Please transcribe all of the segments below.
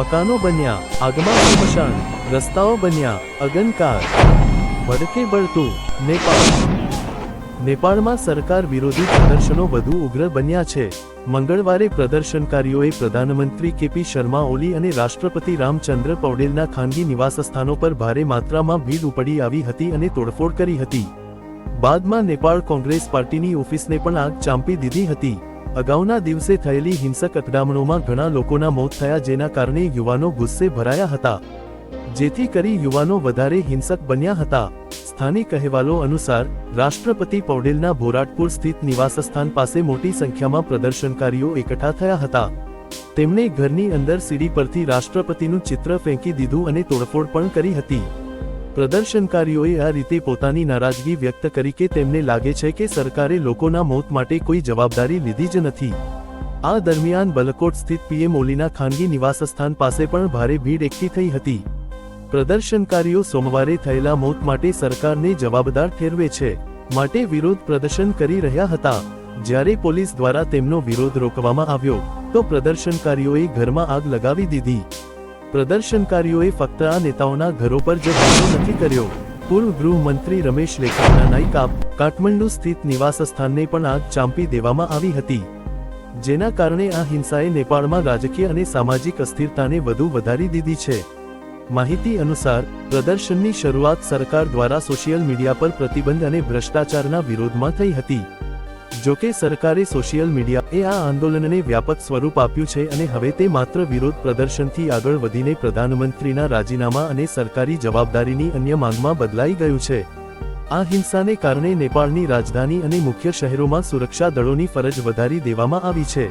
મકાનો બન્યા, આગમાં સ્મશાન, રસ્તાઓ બન્યા, અગનકાર. ભડકે બળતું, નેપાળ. નેપાળમાં સરકાર વિરોધી પ્રદર્શનો વધુ ઉગ્ર બન્યા છે. મંગળવારે પ્રદર્શનકારીઓએ પ્રધાનમંત્રી કેપી શર્મા ઓલી અને રાષ્ટ્રપતિ રામચંદ્ર પૌડેલના ખાનગી નિવાસસ્થાનો પર ભારે માત્રામાં ભીડ ઉપડી આવી હતી અને તોડફોડ કરી હતી. બાદમાં નેપાળ કોંગ્રેસ પાર્ટીની ઓફિસને પણ આગ ચાંપી દીધી હતી. અગાઉના દિવસે થયેલી હિંસક અથડામણોમાં ઘણા લોકોના મોત થયા જેના કારણે યુવાનો ગુસ્સે ભરાયા હતા. જેથી કરી યુવાનો વધારે હિંસક બન્યા હતા. સ્થાનિક અહેવાલો અનુસાર, રાષ્ટ્રપતિ પૌડેલના ભોરાટપુર સ્થિત નિવાસસ્થાન પાસે મોટી સંખ્યામાં પ્રદર્શનકારીઓ એકઠા થયા હતા. તેમણે ઘરની અંદર સીડી પરથી રાષ્ટ્રપતિનું ચિત્ર ફેંકી દીધું અને તોડફોડ પણ કરી હતી. પ્રદર્શનકારીઓએ આ રીતે પોતાની નારાજગી વ્યક્ત કરી કે તેમને લાગે છે કે સરકારે લોકોના મોત માટે કોઈ જવાબદારી લીધી જ નથી. આ દરમિયાન બલકોટ સ્થિત પીએમ ઓલીના ખાનગી નિવાસસ્થાન પાસે પણ ભારે ભીડ એકઠી થઈ હતી. પ્રદર્શનકારીઓ સોમવારે થયેલા મોત માટે સરકારને જવાબદાર ઠેરવે છે, માટે વિરોધ પ્રદર્શન કરી રહ્યા હતા. જ્યારે પોલીસ દ્વારા તેમનો વિરોધ રોકવામાં આવ્યો, તો પ્રદર્શનકારીઓએ ઘરમાં આગ લગાવી દીધી. પ્રદર્શનકારીઓએ ફક્ત આ નેતાઓના ઘરો પર જ હુમલો નથી કર્યો. પૂર્વ ગૃહમંત્રી રમેશ લેખાના નાયકાપ કાઠમંડુ સ્થિત નિવાસસ્થાનને પણ આગ ચાંપી દેવામાં આવી હતી. જેના કારણે આ હિંસાએ નેપાળમાં રાજકીય અને સામાજિક અસ્થિરતાને વધુ વધારી દીધી છે. માહિતી અનુસાર, પ્રદર્શનની શરૂઆત સરકાર દ્વારા સોશિયલ મીડિયા પર પ્રતિબંધ અને ભ્રષ્ટાચારના વિરોધમાં થઈ હતી. જો કે સરકારે સોશિયલ મીડિયાએ આ આંદોલનને વ્યાપક સ્વરૂપ આપ્યું છે અને હવે તે માત્ર વિરોધ પ્રદર્શનથી આગળ વધીને પ્રધાનમંત્રીના રાજીનામા અને સરકારી જવાબદારીની અન્ય માંગમાં બદલાઈ ગયું છે. આ હિંસાને કારણે નેપાળની રાજધાની અને મુખ્ય શહેરોમાં સુરક્ષા દળોની ફરજ વધારી દેવામાં આવી છે.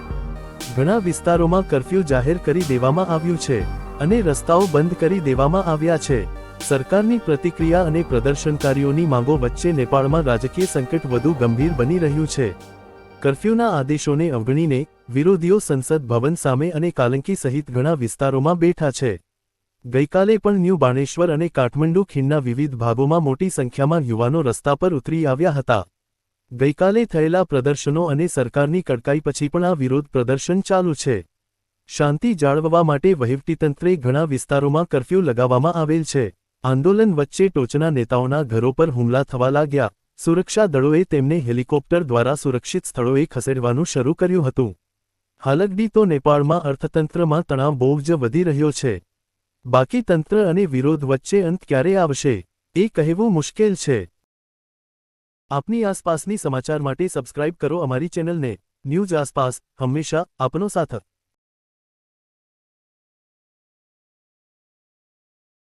ઘણા વિસ્તારોમાં કર્ફ્યુ જાહેર કરી દેવામાં આવ્યું છે અને રસ્તાઓ બંધ કરી દેવામાં આવ્યા છે. સરકારની પ્રતિક્રિયા અને પ્રદર્શનકારીઓની માંગો વચ્ચે નેપાળમાં રાજકીય સંકટ વધુ ગંભીર બની રહ્યું છે. કર્ફ્યુના આદેશોને અવગણીને વિરોધીઓ સંસદ ભવન સામે અને કાલંકી સહિત ઘણા વિસ્તારોમાં બેઠા છે. ગઈકાલે પણ ન્યૂ બાણેશ્વર અને કાઠમંડુ ખીણના વિવિધ ભાગોમાં મોટી સંખ્યામાં યુવાનો રસ્તા પર ઉતરી આવ્યા હતા. ગઈકાલે થયેલા પ્રદર્શનો અને સરકારની કડકાઈ પછી પણ આ વિરોધ પ્રદર્શન ચાલુ છે. શાંતિ જાળવવા માટે વહીવટીતંત્રે ઘણા વિસ્તારોમાં કર્ફ્યુ લગાવવામાં આવેલ છે. આંદોલન વચ્ચે ટોચના નેતાઓના ઘરો પર હુમલા થવા લાગ્યા. સુરક્ષા દળોએ તેમને હેલિકોપ્ટર દ્વારા સુરક્ષિત સ્થળોએ ખસેડવાનું શરૂ કર્યું હતું. હાલગડી તો નેપાળમાં અર્થતંત્રમાં તણાવ બહુ જ વધી રહ્યો છે. બાકી તંત્ર અને વિરોધ વચ્ચે અંત ક્યારે આવશે, એ કહેવું મુશ્કેલ છે. આપની આસપાસની સમાચાર માટે સબસ્ક્રાઇબ કરો અમારી ચેનલને. ન્યૂઝ આસપાસ હંમેશા આપનો સાથ.